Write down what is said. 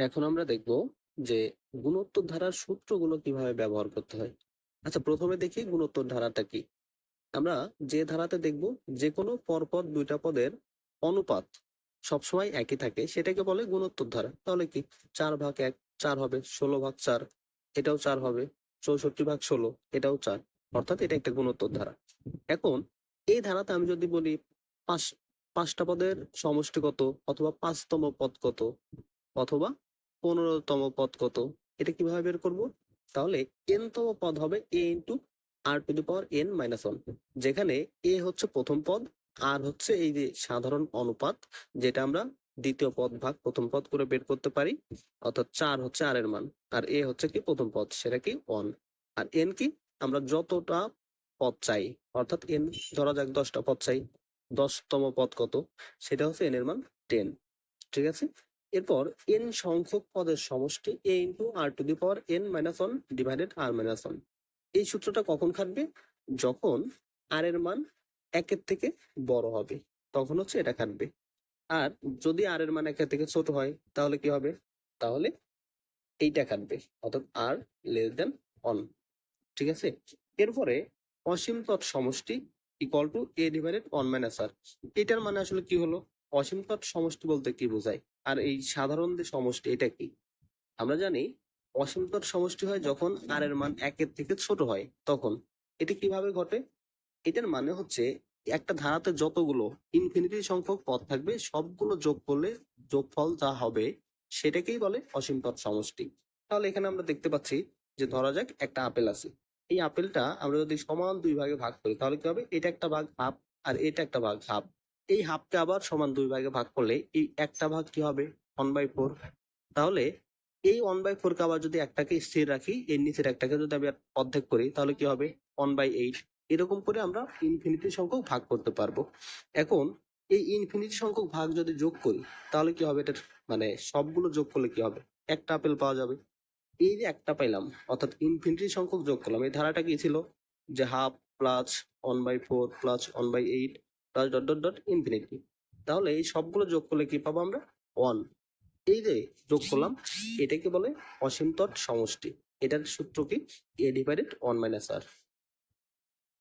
এখন আমরা দেখব যে গুণোত্তর ধারার সূত্রগুলো কীভাবে ব্যবহার করতে হয়। আচ্ছা প্রথমে দেখি গুণোত্তর ধারাটা কি। আমরা যে ধারাতে দেখব যে কোনো পরপর দুইটা পদের অনুপাত সবসময় একই থাকে, সেটাকে বলে গুণোত্তর ধারা তাহলে কি? চার ভাগ এক, চার হবে, ষোলো ভাগ চার, এটাও চার হবে, চৌষট্টি ভাগ ষোলো, এটাও চার। অর্থাৎ এটা একটা গুণোত্তর ধারা এখন এই ধারাতে আমি যদি বলি পাঁচ, পাঁচটা পদের সমষ্টি কত? অথবা পাঁচতম পদ কত? অথবা পনেরোতম পদ কত? এটা কীভাবে বের করব? তাহলে এন তম পদ হবে a into r to the power n minus one যেখানে এ হচ্ছে প্রথম পদ আর হচ্ছে এই যে সাধারণ অনুপাত, যেটা আমরা দ্বিতীয় পদ ভাগ প্রথম পদ করে বের করতে পারি, অর্থাৎ চার হচ্ছে আর এর মান, আর এ হচ্ছে কি প্রথম পদ, সেটা কি ওয়ান আর এন কি আমরা যতটা পদ চাই, অর্থাৎ এন ধরা যাক দশটা পদ চাই, দশতম পদ কত, সেটা হচ্ছে এন এর মান টেন ঠিক আছে? এরপর এন সংখ্যক পদের সমষ্টি a into r to the power n minus one divided r minus one এই সূত্রটা কখন খাটবে? যখন আর এর মান একের থেকে বড় হবে, তখন হচ্ছে এটা খাটবে। আর যদি আর এর মান একের থেকে ছোট হয়, তাহলে কি হবে? তাহলে এইটা খাটবে, অর্থাৎ আর লেস দেন অন ঠিক আছে? এরপরে অসীম তৎ সমষ্টি equal to a divided one minus r এটার মানে আসলে কি হলো? অসীম তৎ সমষ্টি বলতে কি বোঝায়? আর এই সাধারণ যে সমষ্টি, এটা কি? আমরা জানি অসীম তৎ সমষ্টি হয় যখন আর এর মান একের থেকে ছোট হয়। তখন এটা কীভাবে ঘটে? এটার মানে হচ্ছে একটা ধারাতে যতগুলো ইনফিনিটি সংখ্যক পদ থাকবে, সবগুলো যোগ করলে যোগফল যা হবে সেটাকেই বলে অসীম তৎ সমষ্টি। তাহলে এখানে আমরা দেখতে পাচ্ছি যে ধরা যাক একটা আপেল আছে। এই আপেলটা আমরা যদি সমান দুই ভাগে ভাগ করি, তাহলে কি হবে? এটা একটা ভাগ হাফ আর এটা একটা ভাগ হাফ এই হাফকে আবার সমান দুই ভাগে ভাগ করলে এই একটা ভাগ কি হবে? ওয়ান বাই ফোর তাহলে এই ওয়ান বাই ফোর কে আবার যদি একটাকে স্থির রাখি, এর নিচের একটাকে যদি আমি অর্ধেক করি, তাহলে কি হবে? ওয়ান বাই এইট এরকম করে আমরা ইনফিনিটি সংখ্যক ভাগ করতে পারব। এখন এই ইনফিনিটি সংখ্যক ভাগ যদি যোগ করি, তাহলে কি হবে? এটার মানে সবগুলো যোগ করলে কি হবে? একটা আপেল পাওয়া যাবে। এই যে একটা পাইলাম, অর্থাৎ ইনফিনিটি সংখ্যক যোগ করলাম, এই ধারাটা কি ছিল? যে half plus one by four plus one by eight dot dot dot infinity তাহলে এই সবগুলো যোগ করলে কি পাবো আমরা? ওয়ান এই যে যোগ করলাম, এটাকে বলে অসীম তট সমষ্টি। এটার সূত্র কি? A divided one minus r